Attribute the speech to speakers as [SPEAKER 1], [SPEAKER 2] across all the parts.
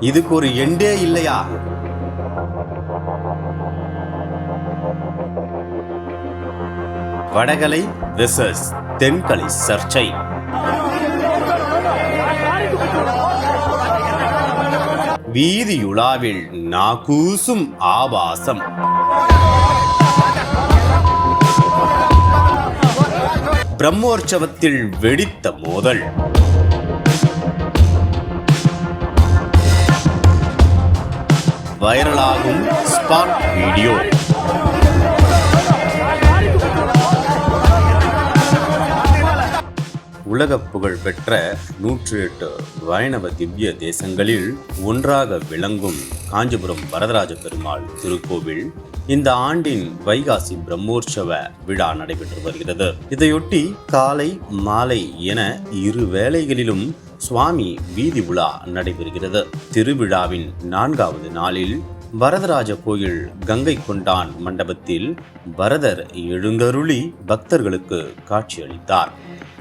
[SPEAKER 1] இதுக்கு ஒரு எண்டே இல்லையா? வடகலை விசஸ் தென்கலை சர்ச்சை. வீதியுலாவில் நாகூசும் ஆபாசம். பிரம்மோற்சவத்தில் வெடித்த மோதல். வைரலாகும் ஸ்பாட் வீடியோ. உலக புகழ் பெற்ற நூற்றி எட்டு வைணவ திவ்ய தேசங்களில் ஒன்றாக விளங்கும் காஞ்சிபுரம் வரதராஜ பெருமாள் திருக்கோவில் இந்த ஆண்டின் வைகாசி பிரம்மோற்சவ விழா நடைபெற்று வருகிறது. இதையொட்டி காலை மாலை என இரு வேளைகளிலும் சுவாமி வீதி உலா நடைபெறுகிறது. திருவிழாவின் நான்காவது நாளில் வரதராஜ கோயில் கங்கை கொண்டான் மண்டபத்தில் வரதர் எழுந்தருளி பக்தர்களுக்கு காட்சியளித்தார்.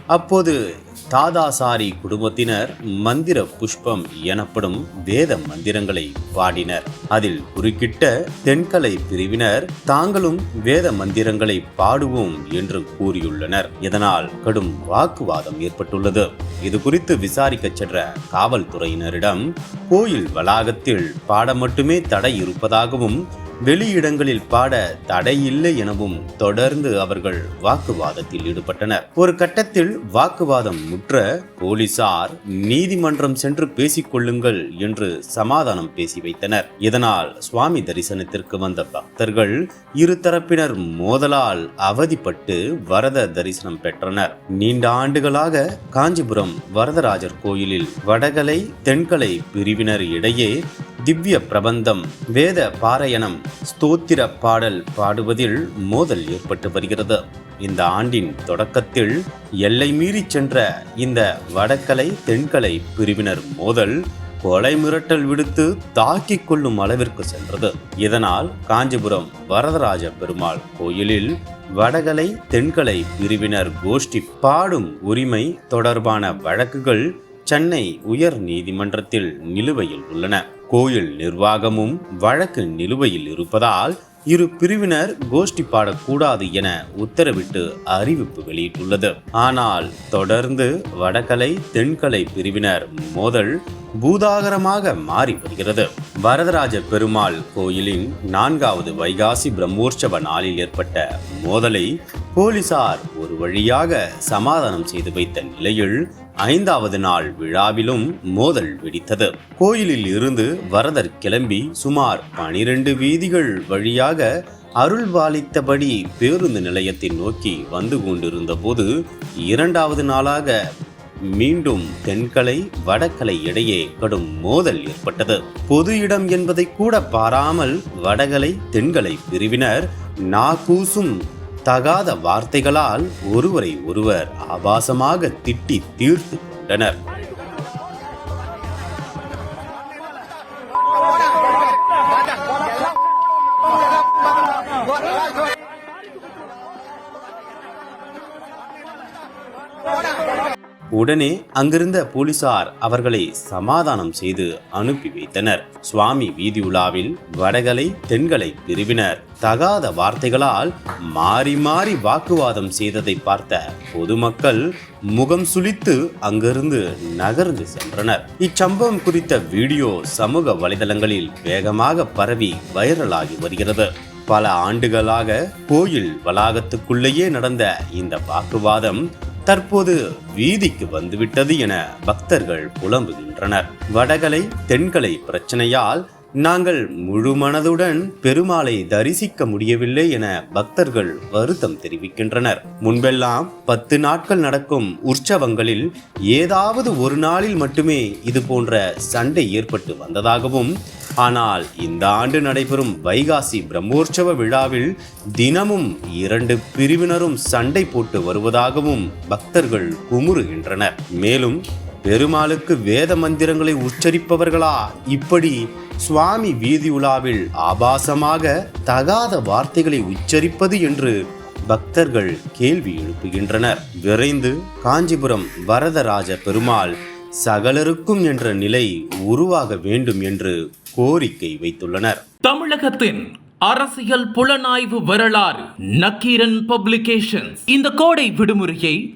[SPEAKER 1] அப்போது தாதாசாரி குடும்பத்தினர் மந்திர புஷ்பம் எனப்படும் வேத மந்திரங்களை பாடினர். அதில் குறுக்கிட்ட தென்கலை பிரிவினர் தாங்களும் வேத மந்திரங்களை பாடுவோம் என்று கூறியுள்ளனர். இதனால் கடும் வாக்குவாதம் ஏற்பட்டுள்ளது. இது குறித்து விசாரிக்க சென்ற காவல்துறையினரிடம் கோயில் வளாகத்தில் பாட மட்டுமே தடை இருப்பதாகவும் வெளியிடங்களில் பாட தடையில்லை எனவும் தொடர்ந்து அவர்கள் வாக்குவாதத்தில் ஈடுபட்டனர். ஒரு கட்டத்தில் வாக்குவாதம் முற்ற போலீசார் நீதிமன்றம் சென்று பேசிக் கொள்ளுங்கள் என்று சமாதானம் பேசி வைத்தனர். இதனால் சுவாமி தரிசனத்திற்கு வந்த பக்தர்கள் இரு தரப்பினர் மோதலால் அவதிப்பட்டு வரத தரிசனம் பெற்றனர். நீண்ட ஆண்டுகளாக காஞ்சிபுரம் வரதராஜர் கோயிலில் வடகலை தென்கலை பிரிவினர் இடையே திவ்ய பிரபந்தம் வேத பாராயணம் ஸ்தோத்திர பாடல் பாடுவதில் மோதல் ஏற்பட்டு வருகிறது. இந்த ஆண்டின் தொடக்கத்தில் எல்லை மீறி சென்ற இந்த வடக்கலை தென்கலை பிரிவினர் மோதல் கொலை மிரட்டல் விடுத்து தாக்கிக் கொள்ளும் அளவிற்கு சென்றது. இதனால் காஞ்சிபுரம் வரதராஜ பெருமாள் கோயிலில் வடகலை தென்கலை பிரிவினர் கோஷ்டி பாடும் உரிமை தொடர்பான வழக்குகள் சென்னை உயர் நீதிமன்றத்தில் நிலுவையில் உள்ளன. கோயில் நிர்வாகமும் வழக்கு நிலுவையில் இருப்பதால் இரு பிரிவினர் கோஷ்டி பாடக்கூடாது என உத்தரவிட்டு அறிவிப்பு வெளியிட்டுள்ளது. ஆனால் தொடர்ந்து வடகலை தென்கலை பிரிவினர் மோதல் பூதாகரமாக மாறி வருகிறது. வரதராஜ பெருமாள் கோயிலின் நான்காவது வைகாசி பிரம்மோற்சவ நாளில் ஏற்பட்ட மோதலை போலீசார் ஒரு வழியாக சமாதானம் செய்து வைத்த நிலையில் ஐந்தாவது நாள் விழாவிலும் மோதல் வெடித்தது. கோயிலில் இருந்து வரதர் கிளம்பி சுமார் பனிரெண்டு வீதிகள் வழியாக அருள் பாலித்தபடி பேருந்து நிலையத்தை நோக்கி வந்து கொண்டிருந்த போது இரண்டாவது நாளாக மீண்டும் தென்கலை வடகலை இடையே கடும் மோதல் ஏற்பட்டது. பொது இடம் என்பதை கூட பாராமல் வடகலை தென்கலை பிரிவினர் நாகூசும் தகாத வார்த்தைகளால் ஒருவரை ஒருவர் ஆபாசமாக திட்டி தீர்த்து கொண்டனர். உடனே அங்கிருந்த போலீசார் அவர்களை சமாதானம் செய்து அனுப்பி வைத்தனர். சுவாமி வீதி உலாவில் வடகலை தென்களை பிரிவினர். தகாத வார்த்தைகளால் மாறி மாறி வாக்குவாதம் செய்ததை பார்த்த பொதுமக்கள் முகம் சுளித்து அங்கிருந்து நகர்ந்து சென்றனர். இச்சம்பவம் குறித்த வீடியோ சமூக வலைதளங்களில் வேகமாக பரவி வைரலாகி வருகிறது. பல ஆண்டுகளாக கோயில் வளாகத்துக்குள்ளேயே நடந்த இந்த வாக்குவாதம் தற்போது வீதிக்கு வந்துவிட்டது என பக்தர்கள் புலம்புகின்றனர். வடகலை தென்கலை பிரச்சனையால் நாங்கள் முழு மனதுடன் பெருமாளை தரிசிக்க முடியவில்லை என பக்தர்கள் வருத்தம் தெரிவிக்கின்றனர். முன்பெல்லாம் பத்து நாட்கள் நடக்கும் உற்சவங்களில் ஏதாவது ஒரு நாளில் மட்டுமே இது போன்ற சண்டை ஏற்பட்டு வந்ததாகவும் ஆனால் இந்த ஆண்டு நடைபெறும் வைகாசி பிரம்மோற்சவ விழாவில் தினமும் இரண்டு பிரிவினரும் சண்டை போட்டு வருவதாகவும் பக்தர்கள் குமுறுகின்றனர். மேலும் பெருமாளுக்கு வேத மந்திரங்களை உச்சரிப்பவர்களா இப்படி சுவாமி வீதி உலாவில் ஆபாசமாக தகாத வார்த்தைகளை உச்சரிப்பது என்று பக்தர்கள் கேள்வி எழுப்புகின்றனர். விரைந்து காஞ்சிபுரம் வரதராஜ பெருமாள் சகலருக்கும் என்ற நிலை உருவாக வேண்டும் என்று கோரிக்கை வைத்துள்ளனர்.
[SPEAKER 2] தமிழகத்தின் அரசியல் புலனாய்வு வரலாறு நக்கீரன் பப்ளிகேஷன்ஸ். இந்த கோடை விடுமுறையை